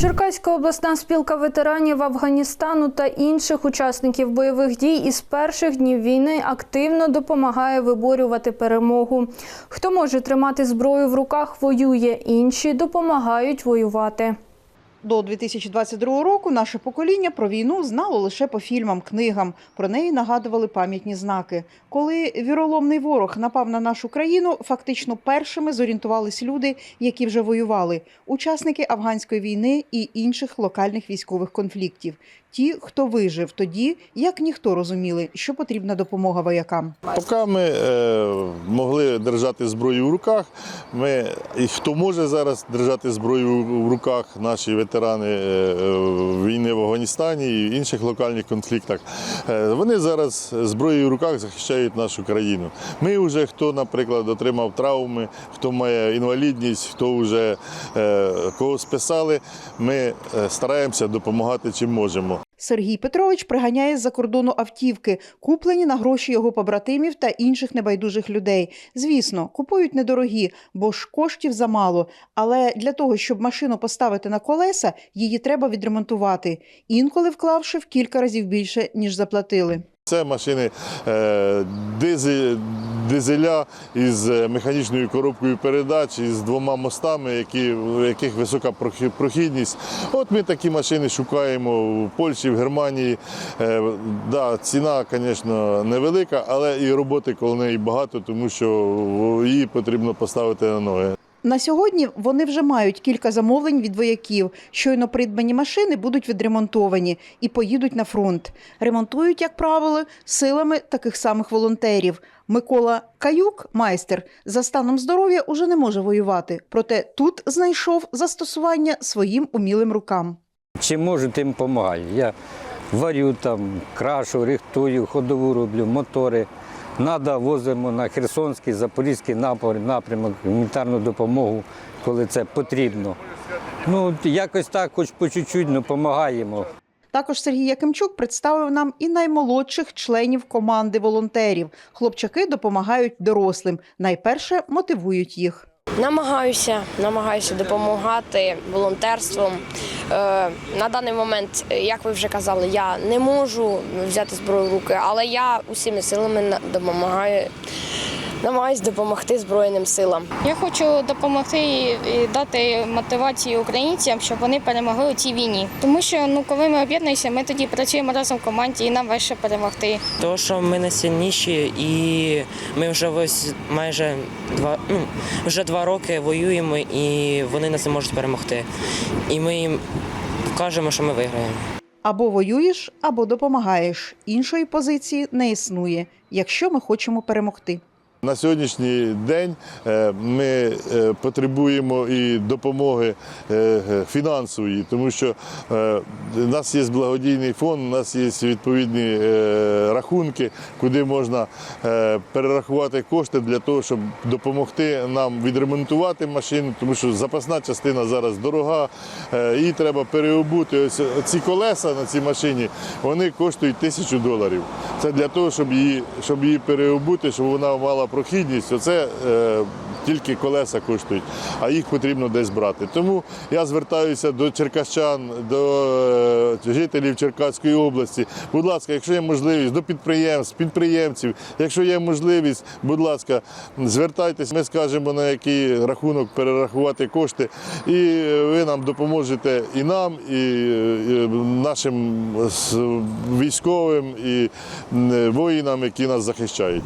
Черкаська обласна спілка ветеранів Афганістану та інших учасників бойових дій із перших днів війни активно допомагає виборювати перемогу. Хто може тримати зброю в руках, воює, інші допомагають воювати. До 2022 року наше покоління про війну знало лише по фільмам, книгам. Про неї нагадували пам'ятні знаки. Коли віроломний ворог напав на нашу країну, фактично першими зорієнтувались люди, які вже воювали, учасники афганської війни і інших локальних військових конфліктів. Ті, хто вижив тоді, як ніхто розуміли, що потрібна допомога воякам. Поки ми е, держати зброю в руках, ми, і хто може зараз держати зброю в руках, наші ветерани е, е, війни в Афганістані і в інших локальних конфліктах, е, вони зараз зброєю в руках захищають нашу країну. Ми вже хто, наприклад, отримав травми, хто має інвалідність, хто вже кого списали, ми стараємося допомагати чим можемо. Сергій Петрович приганяє з-за кордону автівки, куплені на гроші його побратимів та інших небайдужих людей. Звісно, купують недорогі, бо ж коштів замало. Але для того, щоб машину поставити на колеса, її треба відремонтувати, інколи вклавши в кілька разів більше, ніж заплатили. Це машини е, дизеля із е, механічною коробкою передач, із двома мостами, які, в яких висока прохідність. От ми такі машини шукаємо в Польщі, в Германії. Е, да, ціна, звісно, невелика, але і роботи коло неї багато, тому що її потрібно поставити на ноги. На сьогодні вони вже мають кілька замовлень від вояків. Щойно придбані машини будуть відремонтовані і поїдуть на фронт. Ремонтують, як правило, силами таких самих волонтерів. Микола Каюк, майстер, за станом здоров'я уже не може воювати. Проте тут знайшов застосування своїм умілим рукам. Чим можу, тим допомагаю. Я варю там, крашу, рихтую, ходову роблю, мотори. Надо, возимо на Херсонський, Запорізький напрямок, гуманітарну допомогу, коли це потрібно. Ну, якось так, хоч по чуть-чуть, ну, допомагаємо. Також Сергій Якимчук представив нам і наймолодших членів команди волонтерів. Хлопчаки допомагають дорослим. Найперше мотивують їх. Намагаюся, намагаюся допомагати волонтерством. Е, на даний момент, як ви вже казали, я не можу взяти зброю в руки, але я усіми силами допомагаю, намагаюся допомогти Збройним силам. Я хочу допомогти і дати мотивацію українцям, щоб вони перемогли у цій війні. Тому що ну, коли ми об'єднуємося, ми тоді працюємо разом в команді і нам важче перемогти. То, що ми не сильніші, і ми вже ось майже два, ну, вже два роки воюємо, і вони нас не можуть перемогти. І ми їм кажемо, що ми виграємо. Або воюєш, або допомагаєш. Іншої позиції не існує, якщо ми хочемо перемогти. На сьогоднішній день е, ми е, потребуємо і допомоги е, фінансової, тому що у нас є благодійний фонд, у нас є відповідні рахунки, куди можна перерахувати кошти для того, щоб допомогти нам відремонтувати машину, тому що запасна частина зараз дорога, її треба переобути. Ось ці колеса на цій машині вони коштують тисячу доларів. Це для того, щоб її, щоб її переобути, щоб вона мала прохідність. Оце е, тільки колеса коштують, а їх потрібно десь брати. Тому я звертаюся до черкащан, до е, жителів Черкаської області. Будь ласка, якщо є можливість, до підприємств, підприємців, якщо є можливість, будь ласка, звертайтесь, ми скажемо на який рахунок перерахувати кошти, і ви нам допоможете і нам, і, і нашим військовим, і воїнам, які нас захищають.